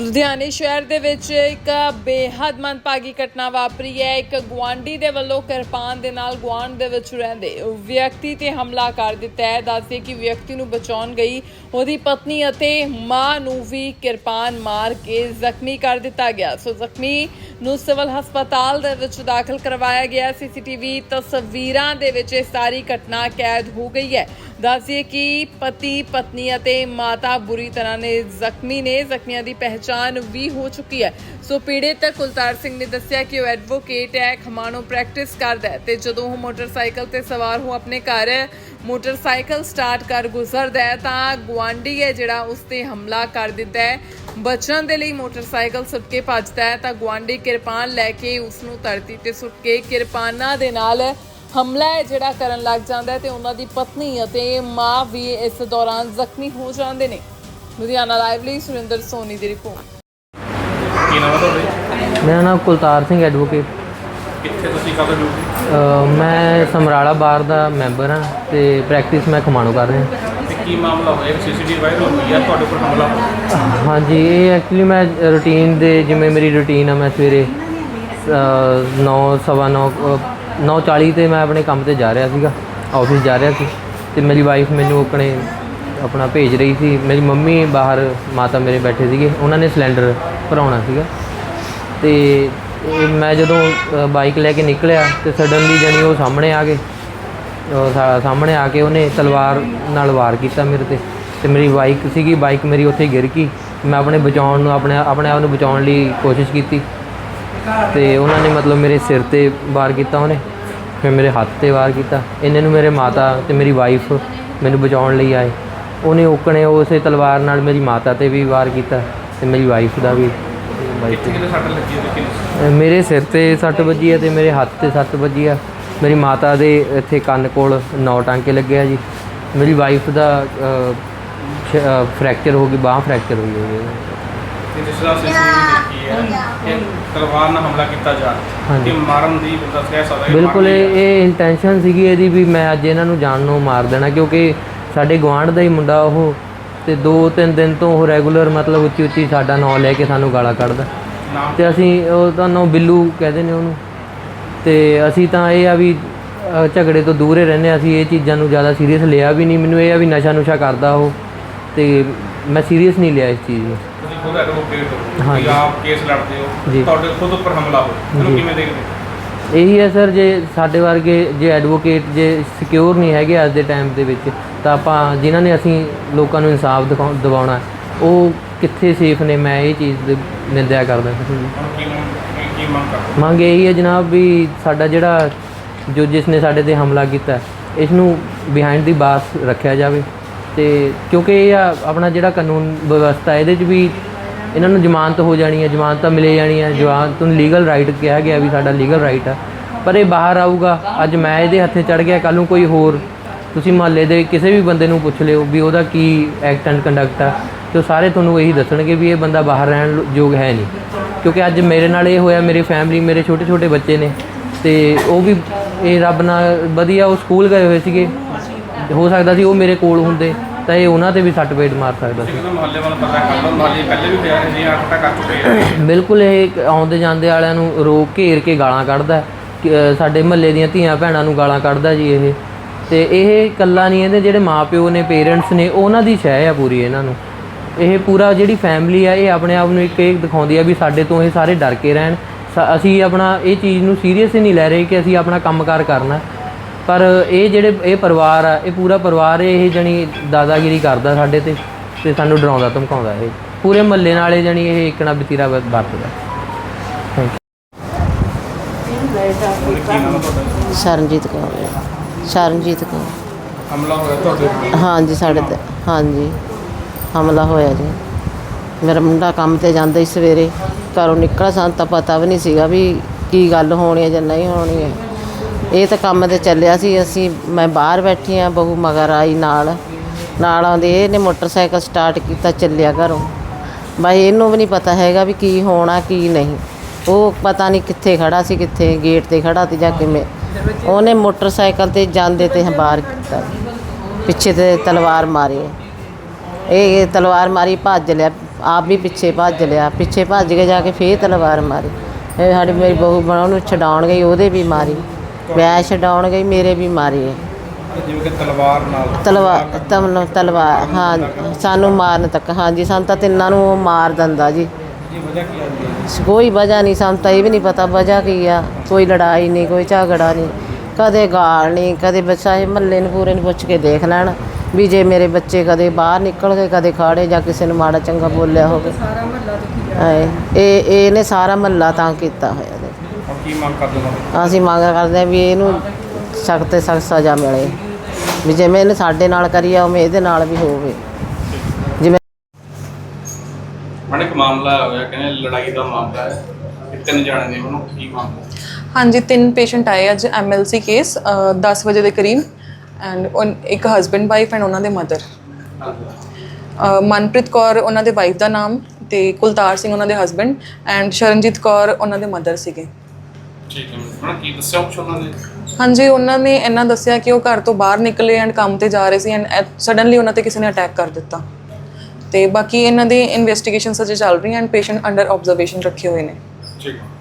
ਲੁਧਿਆਣੇ ਸ਼ਹਿਰ ਦੇ ਵਿੱਚ ਇੱਕ ਬੇਹੱਦ ਮੰਦਭਾਗੀ ਘਟਨਾ ਵਾਪਰੀ ਹੈ। ਇੱਕ ਗੁਆਂਢੀ ਦੇ ਵੱਲੋਂ ਕਿਰਪਾਨ ਦੇ ਨਾਲ ਗੁਆਂਢ ਦੇ ਵਿੱਚ ਰਹਿੰਦੇ ਵਿਅਕਤੀ ਤੇ ਹਮਲਾ ਕਰ ਦਿੱਤਾ ਹੈ। ਦੱਸਦੇ ਕਿ ਵਿਅਕਤੀ ਨੂੰ ਬਚਾਉਣ ਗਈ ਉਹਦੀ ਪਤਨੀ ਅਤੇ ਮਾਂ ਨੂੰ ਵੀ ਕਿਰਪਾਨ ਮਾਰ ਕੇ ਜ਼ਖਮੀ ਕਰ ਦਿੱਤਾ ਗਿਆ। ਸੋ ਜ਼ਖਮੀ ਨੂੰ ਸਿਵਲ ਹਸਪਤਾਲ ਦੇ ਵਿੱਚ ਦਾਖਲ ਕਰਵਾਇਆ ਗਿਆ। ਸੀਸੀਟੀਵੀ ਤਸਵੀਰਾਂ ਦੇ ਵਿੱਚ ਇਹ ਸਾਰੀ ਘਟਨਾ ਕੈਦ ਹੋ ਗਈ ਹੈ। ਦੱਸਿਏ ਕਿ ਪਤੀ, ਪਤਨੀ ਅਤੇ ਮਾਤਾ ਬੁਰੀ ਤਰ੍ਹਾਂ ਨੇ ਜ਼ਖਮੀ ਨੇ, ਜ਼ਖਮੀਆਂ ਦੀ ਪਹਿਚਾਣ ਵੀ ਹੋ ਚੁੱਕੀ ਹੈ। ਸੋ ਪੀੜਿਤ ਕੁਲਤਾਰ ਸਿੰਘ ਨੇ ਦੱਸਿਆ ਕਿ ਉਹ ਐਡਵੋਕੇਟ ਹੈ, ਖਮਾਣੋ ਪ੍ਰੈਕਟਿਸ ਕਰਦਾ ਹੈ ਤੇ ਜਦੋਂ ਉਹ ਮੋਟਰਸਾਈਕਲ ਤੇ ਸਵਾਰ ਹੋ ਆਪਣੇ ਘਰ ਮੋਟਰਸਾਈਕਲ ਸਟਾਰਟ ਕਰ ਗੁਜ਼ਰਦਾ ਹੈ ਤਾਂ ਗੁਆਂਢੀ ਹੈ ਜਿਹੜਾ ਉਸ ਤੇ ਹਮਲਾ ਕਰ ਦਿੰਦਾ ਹੈ। ਬਚਣ ਦੇ ਲਈ ਮੋਟਰਸਾਈਕਲ ਸੁੱਟ ਕੇ ਭੱਜਦਾ ਹੈ ਤਾਂ ਗੁਆਂਢੀ ਕਿਰਪਾਨ ਲੈ ਕੇ ਉਸ ਨੂੰ ਧਰਤੀ ਤੇ ਸੁੱਟ ਕੇ ਕਿਰਪਾਨਾਂ ਦੇ ਨਾਲ ਹਮਲਾ ਹੈ ਜਿਹੜਾ ਕਰਨ ਲੱਗ ਜਾਂਦਾ ਹੈ ਤੇ ਉਹਨਾਂ ਦੀ ਪਤਨੀ ਅਤੇ ਮਾਂ ਵੀ ਇਸ ਦੌਰਾਨ ਜ਼ਖਮੀ ਹੋ ਜਾਂਦੇ ਨੇ। ਲੁਧਿਆਣਾ ਲਾਈਵ ਲਈ ਸੁਰਿੰਦਰ ਸੋਨੀ ਦੀ ਰਿਪੋਰਟ। ਕੀ ਨਾਮ ਹੈ ਤੁਹਾਡਾ ਮੇਰਾ ਨਾਮ ਕੁਲਤਾਰ ਸਿੰਘ ਐਡਵੋਕੇਟ। ਕਿੱਥੇ ਤੁਸੀਂ ਕਦੋਂ ਡਿਊਟੀ ਅ, ਮੈਂ ਸਮਰਾਲਾ ਬਾਰ ਦਾ ਮੈਂਬਰ ਹਾਂ ਤੇ ਪ੍ਰੈਕਟਿਸ ਮੈਂ ਖਮਾਣੋ ਕਰ ਰਿਹਾ। ਤੇ ਕੀ ਮਾਮਲਾ ਹੋਇਆ? ਸੀਸੀਟੀਵੀ ਵਾਇਰਲ ਹੈ ਤੁਹਾਡੇ ਉੱਪਰ ਹਮਲਾ ਹੋਇਆ? ਹਾਂਜੀ ਇਹ ਐਕਚੁਅਲੀ ਮੈਂ ਰੂਟੀਨ ਦੇ ਜਿਵੇਂ ਮੇਰੀ ਰੂਟੀਨ ਆ ਮੈਂ ਸਵੇਰੇ 9 ਸਵਾ 9 9:40 ਤੇ ਮੈਂ ਆਪਣੇ ਕੰਮ ਤੇ ਜਾ ਰਿਹਾ ਸੀਗਾ ਆਫਿਸ ਜਾ ਰਿਹਾ ਸੀ ਤੇ ਮੇਰੀ ਵਾਈਫ ਮੈਨੂੰ ਆਪਣੇ, ਆਪਣਾ ਭੇਜ ਰਹੀ ਸੀ। ਮੇਰੀ ਮੰਮੀ ਬਾਹਰ, ਮਾਤਾ ਮੇਰੇ ਬੈਠੇ ਸੀਗੇ, ਉਹਨਾਂ ਨੇ ਸਿਲੰਡਰ ਭਰਾਉਣਾ ਸੀਗਾ। ਤੇ ਮੈਂ ਜਦੋਂ ਬਾਈਕ ਲੈ ਕੇ ਨਿਕਲਿਆ ਤੇ ਸਡਨਲੀ ਜਣੀ ਉਹ ਸਾਹਮਣੇ ਆ ਗਏ। ਸਾਹਮਣੇ ਆ ਕੇ ਉਹਨੇ ਤਲਵਾਰ ਨਾਲ ਵਾਰ ਕੀਤਾ ਮੇਰੇ ਤੇ। ਤੇ ਮੇਰੀ ਬਾਈਕ ਸੀਗੀ ਬਾਈਕ ਮੇਰੀ ਉੱਥੇ ਗਿਰ ਗਈ। ਮੈਂ ਆਪਣੇ ਬਚਾਉਣ ਨੂੰ, ਆਪਣੇ ਆਪਣੇ ਆਪ ਨੂੰ ਬਚਾਉਣ ਲਈ ਕੋਸ਼ਿਸ਼ ਕੀਤੀ। ਤੇ ਉਹਨਾਂ ਨੇ ਮਤਲਬ ਮੇਰੇ ਸਿਰ ਤੇ ਵਾਰ ਕੀਤਾ ਉਹਨੇ ਫਿਰ ਮੇਰੇ ਹੱਥ ਤੇ ਵਾਰ ਕੀਤਾ। ਇੰਨੇ ਨੂੰ ਮੇਰੇ ਮਾਤਾ ਤੇ ਮੇਰੀ ਵਾਈਫ ਮੈਨੂੰ ਬਚਾਉਣ ਲਈ ਆਏ। ਉਹਨੇ ਓਕਣੇ ਉਸੇ ਤਲਵਾਰ ਨਾਲ ਮੇਰੀ ਮਾਤਾ ਤੇ ਵੀ ਵਾਰ ਕੀਤਾ ਤੇ ਮੇਰੀ ਵਾਈਫ ਦਾ ਵੀ। ਸੱਟ ਲੱਗੀ ਮੇਰੇ ਸਿਰ ਤੇ ਸੱਟ ਵੱਜੀ ਹੈ ਤੇ ਮੇਰੇ ਹੱਥ ਤੇ ਸੱਟ ਵੱਜੀ ਆ। ਮੇਰੀ ਮਾਤਾ ਦੇ ਇੱਥੇ ਕੰਨ ਕੋਲ ਨੌ ਟਾਂਕੇ ਲੱਗੇ ਆ ਜੀ। ਮੇਰੀ ਵਾਈਫ ਦਾ ਫ੍ਰੈਕਚਰ ਹੋ ਗਈ ਬਾਹ ਫ੍ਰੈਕਚਰ ਹੋਈ ਹੋਈ ਹੈ ਤੇ ਜਿਸ ਤਰ੍ਹਾਂ ਸੀਸੀਟੀਵੀ ਦੇਖੀ ਹੈ ਕਿ ਤਲਵਾਰ ਨਾਲ ਹਮਲਾ ਕੀਤਾ ਜਾ। ਕਿ ਮਾਰਨ ਦੀ ਬੰਦਾ ਕਹਿ ਸਕਦਾ ਹੈ ਬਿਲਕੁਲ ਇਹ ਇਹ ਇੰਟੈਂਸ਼ਨ ਸੀਗੀ ਇਹਦੀ ਵੀ ਮੈਂ ਅੱਜ ਇਹਨਾਂ ਨੂੰ ਜਾਣ ਨੂੰ ਮਾਰ ਦੇਣਾ ਕਿਉਂਕਿ ਸਾਡੇ ਗੁਆਂਢ ਦਾ ਹੀ ਮੁੰਡਾ ਉਹ ਤੇ ਦੋ ਤਿੰਨ ਦਿਨ ਤੋਂ ਉਹ ਰੈਗੂਲਰ ਮਤਲਬ ਉੱਚੀ ਉੱਚੀ ਸਾਡਾ ਨਾਂ ਲੈ ਕੇ ਸਾਨੂੰ ਗਾਲਾਂ ਕੱਢਦਾ। ਤੇ ਅਸੀਂ ਉਹ ਤਾਂ ਨਾਂ ਬਿੱਲੂ ਕਹਿੰਦੇ ਨੇ ਉਹਨੂੰ। ਤੇ ਅਸੀਂ ਤਾਂ ਇਹ ਆ ਵੀ ਝਗੜੇ ਤੋਂ ਦੂਰ ਹੀ ਰਹਿੰਦੇ ਹਾਂ। ਅਸੀਂ ਇਹ ਚੀਜ਼ਾਂ ਨੂੰ ਜ਼ਿਆਦਾ ਸੀਰੀਅਸ ਲਿਆ ਵੀ ਨਹੀਂ। ਮੈਨੂੰ ਇਹ ਆ ਵੀ ਨਸ਼ਾ ਨੁਸ਼ਾ ਕਰਦਾ ਉਹ। ਤੇ ਮੈਂ ਸੀਰੀਅਸ ਨਹੀਂ ਲਿਆ ਇਸ ਚੀਜ਼ ਨੂੰ ਤੁਸੀਂ ਖੁਦ ਐਡਵੋਕੇਟ ਹੋ ਹਾਂਜੀ। ਕਿ ਆਪ ਕੇਸ ਲੜਦੇ ਹੋ ਜੀ। ਤੁਹਾਡੇ ਖੁਦ ਉੱਪਰ ਹਮਲਾ ਹੋਇਆ ਇਹਨੂੰ ਜੀ। ਕਿਵੇਂ ਦੇਖਦੇ ਹੋ? ਇਹੀ ਹੈ ਸਰ ਜੇ ਸਾਡੇ ਵਰਗੇ ਜੇ ਐਡਵੋਕੇਟ ਜੇ ਸਿਕਿਉਰ ਨਹੀਂ ਹੈਗੇ ਅੱਜ ਦੇ ਟਾਈਮ ਦੇ ਵਿੱਚ ਤਾਂ ਆਪਾਂ ਜਿਨ੍ਹਾਂ ਨੇ ਅਸੀਂ ਲੋਕਾਂ ਨੂੰ ਇਨਸਾਫ ਦਿਖਾਉ- ਦਿਵਾਉਣਾ ਉਹ ਕਿੱਥੇ ਸੇਫ ਨੇ ਮੈਂ ਇਹ ਚੀਜ਼ ਦੀ ਨਿੰਦਿਆ ਕਰਦਾ ਹੁਣ ਕੀ ਮੰਗ ਕੀ- ਕੀ ਮੰਗ ਕਰਦੇ ਮੰਗ ਇਹੀ ਹੈ ਜਨਾਬ ਵੀ ਸਾਡਾ ਜਿਹੜਾ ਜੋ ਜਿਸ ਨੇ ਸਾਡੇ ਤੇ ਹਮਲਾ ਕੀਤਾ ਇਸ ਨੂੰ ਬਿਹਾਈਂਡ ਦੀ ਬਾਸ ਰੱਖਿਆ ਜਾਵੇ ਤੇ ਕਿਉਂਕਿ ਇਹ ਆ ਆਪਣਾ ਜਿਹੜਾ ਕਾਨੂੰਨ ਵਿਵਸਥਾ ਇਹਦੇ 'ਚ ਵੀ ਇਹਨਾਂ ਨੂੰ ਜ਼ਮਾਨਤ ਹੋ ਜਾਣੀ ਹੈ, ਜ਼ਮਾਨਤ ਤਾਂ ਮਿਲੇ ਜਾਣੀ ਹੈ ਜ਼ਮਾਨਤ ਨੂੰ ਲੀਗਲ ਰਾਈਟ ਕਿਹਾ ਗਿਆ ਵੀ ਸਾਡਾ ਲੀਗਲ ਰਾਈਟ ਆ। ਪਰ ਇਹ ਬਾਹਰ ਆਊਗਾ, ਅੱਜ ਮੈਂ ਇਹਦੇ ਹੱਥੇ ਚੜ ਗਿਆ ਕੱਲ ਨੂੰ ਕੋਈ ਹੋਰ, ਤੁਸੀਂ ਮਹੱਲੇ ਦੇ ਕਿਸੇ ਵੀ ਬੰਦੇ ਨੂੰ ਪੁੱਛ ਲਿਓ ਵੀ ਉਹਦਾ ਕੀ ਐਕਟ ਐਂਡ ਕੰਡਕਟ ਆ, ਤੇ ਉਹ ਸਾਰੇ ਤੁਹਾਨੂੰ ਇਹੀ ਦੱਸਣਗੇ ਵੀ ਇਹ ਬੰਦਾ ਬਾਹਰ ਰਹਿਣ ਯੋਗ ਹੈ ਨਹੀਂ। ਕਿਉਂਕਿ ਅੱਜ ਮੇਰੇ ਨਾਲ ਇਹ ਹੋਇਆ, ਮੇਰੀ ਫੈਮਿਲੀ ਮੇਰੇ ਛੋਟੇ ਛੋਟੇ ਬੱਚੇ ਨੇ, ਤੇ ਉਹ ਵੀ, ਇਹ ਰੱਬ ਨਾਲ ਵਧੀਆ, ਉਹ ਸਕੂਲ ਗਏ ਹੋਏ ਸੀਗੇ। ਹੋ ਸਕਦਾ ਸੀ ਉਹ ਮੇਰੇ ਕੋਲ ਹੁੰਦੇ ਤਾਂ ਇਹ ਉਹਨਾਂ ਤੇ ਵੀ ਸੱਟ ਪੇਟ ਮਾਰ ਸਕਦਾ ਸੀ। ਮਹੱਲੇ ਵਾਲਾ ਪਤਾ ਕਰ ਲਓ ਮਹੱਲੇ ਪਹਿਲੇ ਵੀ ਪਿਆ ਨੇ ਜੀ ਆਟਾ ਕਰ ਚੁੱਕੇ ਬਿਲਕੁਲ ਇਹ ਇੱਕ ਆਉਂਦੇ ਜਾਂਦੇ ਵਾਲਿਆਂ ਨੂੰ ਰੋਕ ਘੇਰ ਕੇ ਗਾਲਾਂ ਕੱਢਦਾ ਹੈ। ਸਾਡੇ ਮਹੱਲੇ ਦੀਆਂ ਧੀਆਂ ਭੈਣਾਂ ਨੂੰ ਗਾਲਾਂ ਕੱਢਦਾ ਜੀ ਇਹ। ਤੇ ਇਹ ਇਕੱਲਾ ਨਹੀਂ ਇਹਦੇ ਜਿਹੜੇ ਮਾਪਿਓ ਨੇ ਪੇਰੈਂਟਸ ਨੇ ਉਹਨਾਂ ਦੀ ਸ਼ੈ ਆ ਪੂਰੀ ਇਹਨਾਂ ਨੂੰ। ਇਹ ਪੂਰਾ ਜਿਹੜੀ ਫੈਮਿਲੀ ਆ ਇਹ ਆਪਣੇ ਆਪ ਨੂੰ ਇੱਕ ਇਹ ਦਿਖਾਉਂਦੀ ਆ ਵੀ ਸਾਡੇ ਤੋਂ ਇਹ ਸਾਰੇ ਡਰ ਕੇ ਰਹਿਣ। ਅਸੀਂ ਆਪਣਾ ਇਹ ਚੀਜ਼ ਨੂੰ ਸੀਰੀਅਸ ਹੀ ਨਹੀਂ ਲੈ ਰਹੇ ਕਿ ਅਸੀਂ ਆਪਣਾ ਕੰਮਕਾਰ ਕਰਨਾ। ਪਰ ਇਹ ਜਿਹੜੇ ਇਹ ਪਰਿਵਾਰ ਆ ਇਹ ਪੂਰਾ ਪਰਿਵਾਰ ਇਹ ਜਣੀ ਦਾਦਾਗਿਰੀ ਕਰਦਾ ਸਾਡੇ ਤੇ ਤੇ ਸਾਨੂੰ ਡਰਾਉਂਦਾ ਧਮਕਾਉਂਦਾ ਇਹ। ਪੂਰੇ ਮਹੱਲੇ ਨਾਲੇ ਜਣੀ ਇਹ ਇਕਣਾ ਬਤੀਰਾ ਵਰਤਦਾ। ਹੈ ਸ਼ਰਨਜੀਤ ਕੌਰ ਸ਼ਰਨਜੀਤ ਕੌਰ। ਹਮਲਾ ਹੋਇਆ ਤੁਹਾਡੇ ਹਾਂਜੀ ਸਾਡੇ ਤੇ ਹਾਂਜੀ। ਹਮਲਾ ਹੋਇਆ ਜੀ। ਮੇਰਾ ਮੁੰਡਾ ਕੰਮ ਤੇ ਜਾਂਦਾ ਸੀ ਸਵੇਰੇ। ਘਰੋਂ ਨਿਕਲਿਆ ਸਾਨੂੰ ਤਾਂ ਪਤਾ ਵੀ ਨਹੀਂ ਸੀਗਾ ਵੀ ਕੀ ਗੱਲ ਹੋਣੀ ਹੈ ਜਾਂ ਨਹੀਂ ਹੋਣੀ ਹੈ। ਇਹ ਤਾਂ ਕੰਮ ਤੇ ਚੱਲਿਆ ਸੀ, ਅਸੀਂ ਮੈਂ ਬਾਹਰ ਬੈਠੀ ਆ ਬਹੂ ਮਗਰ ਆਈ ਨਾਲ ਨਾਲ ਆਉਂਦੇ ਇਹਨੇ ਮੋਟਰਸਾਈਕਲ ਸਟਾਰਟ ਕੀਤਾ ਚੱਲਿਆ ਘਰੋਂ। ਬਾਈ ਇਹਨੂੰ ਵੀ ਨਹੀਂ ਪਤਾ ਹੈਗਾ ਵੀ ਕੀ ਹੋਣਾ, ਕੀ ਨਹੀਂ। ਉਹ ਪਤਾ ਨਹੀਂ ਕਿੱਥੇ ਖੜਾ ਸੀ, ਕਿੱਥੇ ਗੇਟ ਤੇ ਖੜਾ ਤੇ ਜਾ ਕਿਵੇਂ। ਉਹਨੇ ਮੋਟਰਸਾਈਕਲ ਤੇ ਜਾਂਦੇ ਤੇ ਬਾਹਰ ਕੀਤਾ। ਪਿੱਛੇ ਤੇ ਤਲਵਾਰ ਮਾਰੀ। ਇਹ ਤਲਵਾਰ ਮਾਰੀ, ਭੱਜ ਲਿਆ। ਆਪ ਵੀ ਪਿੱਛੇ ਭੱਜ ਲਿਆ। ਪਿੱਛੇ ਭੱਜ ਕੇ ਜਾ ਕੇ ਫੇਰ ਤਲਵਾਰ ਮਾਰੀ। ਇਹ ਸਾਡੀ ਮੇਰੀ ਬਹੂ ਬਣਾ ਉਹਨੂੰ ਛਡਾਉਣ ਗਈ, ਉਹਦੇ ਵੀ ਮਾਰੀ। ਮੈਂ ਛਡਾਉਣ ਗਈ ਮੇਰੇ ਵੀ ਮਾਰੀ ਜਿਵੇਂ ਕਿ ਤਲਵਾਰ ਨਾਲ। ਤਲਵਾਰ ਤਮਨ ਤਲਵਾਰ ਹਾਂ ਸਾਨੂੰ ਮਾਰਨ ਤੱਕ ਹਾਂਜੀ ਸਾਨੂੰ ਤਾਂ ਤਿੰਨਾਂ ਨੂੰ ਉਹ ਮਾਰ ਦਿੰਦਾ ਜੀ। ਕੋਈ ਵਜ੍ਹਾ ਨਹੀਂ ਸਾਨੂੰ ਤਾਂ ਇਹ ਵੀ ਨਹੀਂ ਪਤਾ ਵਜ੍ਹਾ ਕੀ ਆ। ਕੋਈ ਲੜਾਈ ਨਹੀਂ ਕੋਈ ਝਗੜਾ ਨਹੀਂ। ਕਦੇ ਗਾਲ ਨਹੀਂ ਕਦੇ ਬੱਚਾ ਇਹ ਮਹੱਲੇ ਨੂੰ ਪੂਰੇ ਨੂੰ ਪੁੱਛ ਕੇ ਦੇਖ ਲੈਣ ਵੀ ਜੇ ਮੇਰੇ ਬੱਚੇ ਕਦੇ ਬਾਹਰ ਨਿਕਲ ਗਏ ਕਦੇ ਖਾੜੇ ਜਾਂ ਕਿਸੇ ਨੂੰ ਮਾੜਾ ਚੰਗਾ ਬੋਲਿਆ ਹੋਵੇ। ਸਾਰਾ ਮਹੱਲਾ ਇਹ ਇਹਨੇ ਸਾਰਾ ਮਹੱਲਾ ਤਾਂ ਕੀਤਾ ਹੋਇਆ। ਕੀ ਮੰਗ ਕਰਦੇ ਹੋ ਅਸੀਂ ਮੰਗ ਕਰਦੇ ਹਾਂ ਵੀ ਇਹਨੂੰ ਸਖਤ ਤੇ ਸਖਤ ਸਜ਼ਾ ਮਿਲੇ। ਵੀ ਜਿਵੇਂ ਇਹਨੇ ਸਾਡੇ ਨਾਲ ਕਰੀ ਆ ਉਵੇਂ ਇਹਦੇ ਨਾਲ ਵੀ ਹੋਵੇ। ਜਿਵੇਂ ਮਨ ਇੱਕ ਮਾਮਲਾ ਹੋਇਆ ਕਹਿੰਦੇ ਲੜਾਈ ਦਾ ਮਾਮਲਾ ਹੈ। ਕਿ ਤਿੰਨ ਜਾਣੇ ਨੇ ਉਹਨੂੰ ਕੀ ਮਾਮਲਾ ਹਾਂਜੀ ਤਿੰਨ ਪੇਸ਼ੈਂਟ ਆਏ ਅੱਜ ਐਮਐਲਸੀ ਕੇਸ 10 ਵਜੇ ਦੇ ਕਰੀਬ ਐਂਡ ਇੱਕ ਹਸਬੈਂਡ ਵਾਈਫ ਐਂਡ ਉਹਨਾਂ ਦੇ ਮਦਰ ਮਨਪ੍ਰੀਤ ਕੌਰ ਉਹਨਾਂ ਦੇ ਵਾਈਫ ਦਾ ਨਾਮ ਤੇ ਕੁਲਤਾਰ ਸਿੰਘ ਉਹਨਾਂ ਦੇ ਹਸਬੈਂਡ ਐਂਡ ਸ਼ਰਨਜੀਤ ਕੌਰ ਉਹਨਾਂ ਦੇ ਮਦਰ ਸੀਗੇ। ਠੀਕ ਹੈ ਮੈਂ ਕੀ ਦੱਸਿਆ ਕੁਛ ਉਹਨਾਂ ਨੇ? ਹਾਂਜੀ ਉਹਨਾਂ ਨੇ ਇਹਨਾਂ ਦੱਸਿਆ ਕਿ ਉਹ ਘਰ ਤੋਂ ਬਾਹਰ ਨਿਕਲੇ ਐਂਡ ਕੰਮ ਤੇ ਜਾ ਰਹੇ ਸੀ ਐਂਡ ਸਡਨਲੀ ਉਹਨਾਂ ਤੇ ਕਿਸੇ ਨੇ ਅਟੈਕ ਕਰ ਦਿੱਤਾ। ਤੇ ਬਾਕੀ ਇਹਨਾਂ ਦੀ ਇਨਵੈਸਟੀਗੇਸ਼ਨਸ ਅਜੇ ਚੱਲ ਰਹੀਆਂ ਐਂਡ ਪੇਸ਼ੈਂਟ ਅੰਡਰ ਆਬਜ਼ਰਵੇਸ਼ਨ ਰੱਖੇ ਹੋਏ ਨੇ। ਠੀਕ ਹੈ।